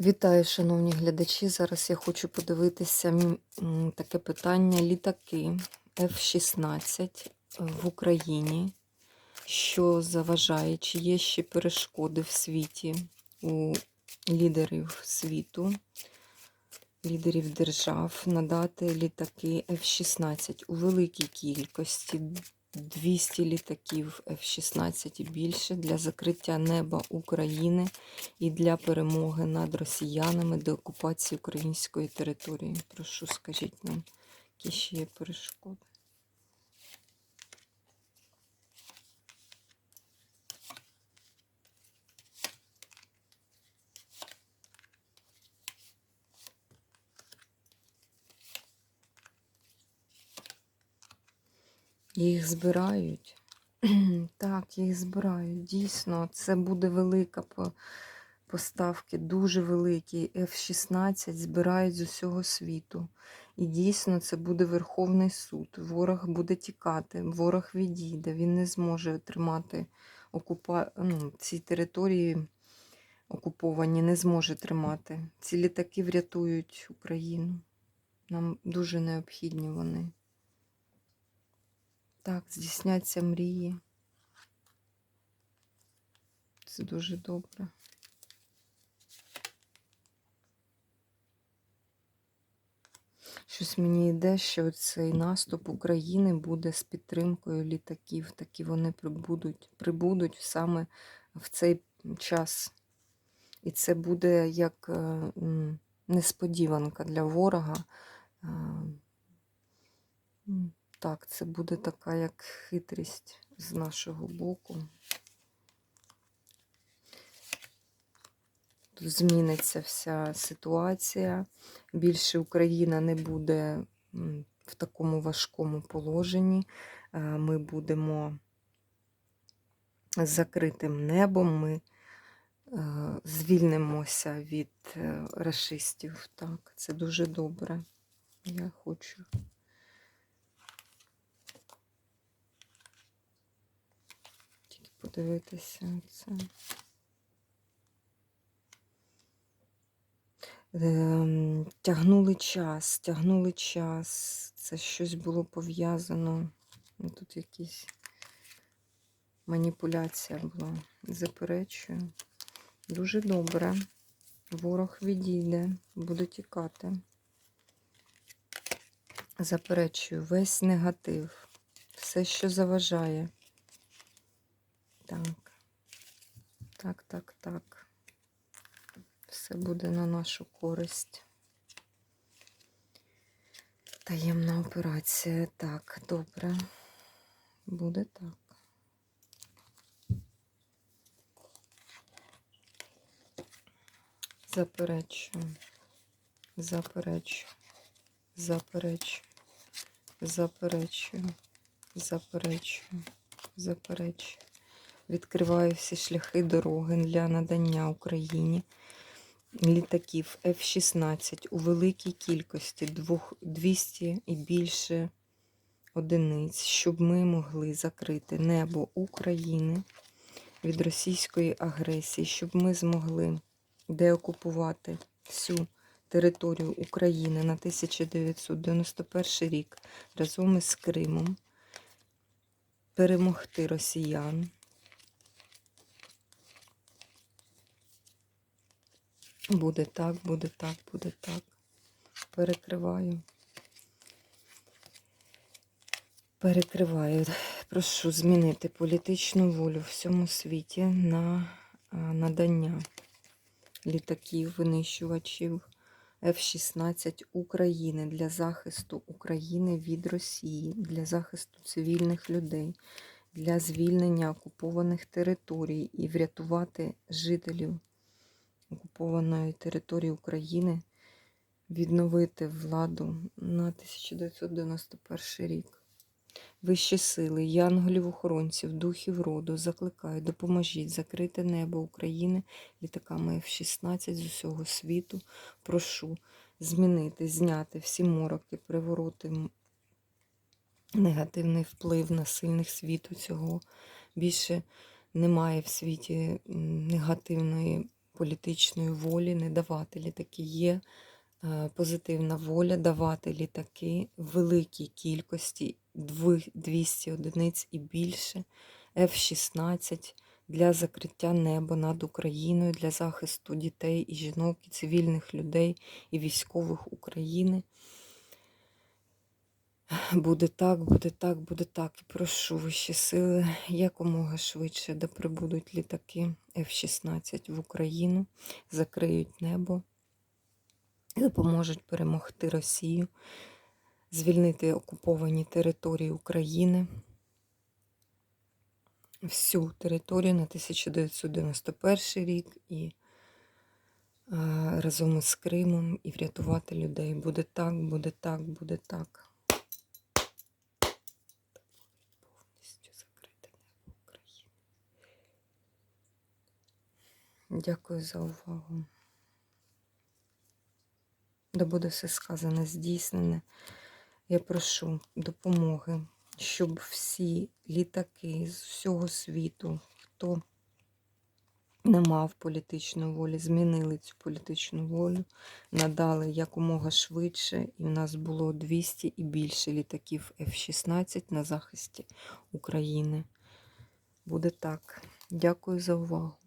Вітаю, шановні глядачі. Зараз я хочу подивитися таке питання: літаки F-16 в Україні. Що заважає? Чи є ще перешкоди в світі у лідерів світу, лідерів держав надати літаки F-16 у великій кількості 200 літаків F-16 і більше для закриття неба України і для перемоги над росіянами до окупації української території. Прошу, скажіть нам, які ще є перешкоди. Їх збирають. Так, їх збирають. Дійсно, це буде велика по- поставки, дуже великі. F-16 збирають з усього світу. І дійсно це буде Верховний суд. Ворог буде тікати, ворог відійде, він не зможе тримати окупа... ну, ці території окуповані, не зможе тримати. Ці літаки врятують Україну. Нам дуже необхідні вони. Так, здійсняться мрії. Це дуже добре. Щось мені йде, що цей наступ України буде з підтримкою літаків. Такі вони прибудуть, прибудуть саме в цей час. І це буде як е, несподіванка для ворога. Так, це буде така як хитрість з нашого боку. Тут зміниться вся ситуація. Більше Україна не буде в такому важкому положенні. Е, Ми будемо з закритим небом. Ми е, звільнимося від е, рашистів. Так, це дуже добре. Я хочу. Подивитися це. Ем, Тягнули час, тягнули час. Це щось було пов'язано. Ну, Тут якісь маніпуляція була. Заперечую. Дуже добре. Ворог відійде, буде тікати. Заперечую весь негатив, все, що заважає. Так, так, так, так. Все буде на нашу користь. Таємна операція. Так, добре. Буде так. Заперечую. Заперечую. Заперечую. Заперечую. Заперечую. Заперечую. Відкриваю всі шляхи дороги для надання Україні літаків F-16 у великій кількості 200 і більше одиниць, щоб ми могли закрити небо України від російської агресії, щоб ми змогли деокупувати всю територію України на 1991 рік разом із Кримом, перемогти росіян. Буде так, буде так, буде так. Перекриваю. Перекриваю. Прошу змінити політичну волю в всьому світі на надання літаків, винищувачів F-16 України для захисту України від Росії, для захисту цивільних людей, для звільнення окупованих територій і врятувати жителів окупованої території України, відновити владу на 1991 рік. Вищі сили, янголів-охоронців, духів роду закликаю, допоможіть закрити небо України літаками F-16 з усього світу. Прошу змінити, зняти всі мороки, привороти, негативний вплив на сильних світу цього. Більше немає в світі негативної політичної волі не давати літаки. Є е, позитивна воля давати літаки в великій кількості, 200 одиниць і більше, F-16 для закриття неба над Україною, для захисту дітей і жінок, і цивільних людей, і військових України. Буде так, буде так, буде так. І прошу вищі сили якомога швидше, де прибудуть літаки F-16 в Україну, закриють небо, допоможуть перемогти Росію, звільнити окуповані території України, всю територію на 1991 рік і е, разом із Кримом і врятувати людей. Буде так, буде так, буде так. повністю закрите небо України. Дякую за увагу. Да буде все сказане, здійснене. Я прошу допомоги, щоб всі літаки з всього світу, хто не мав політичної волі, змінили цю політичну волю, надали якомога швидше, і в нас було 200 і більше літаків F-16 на захисті України. Буде так. Дякую за увагу.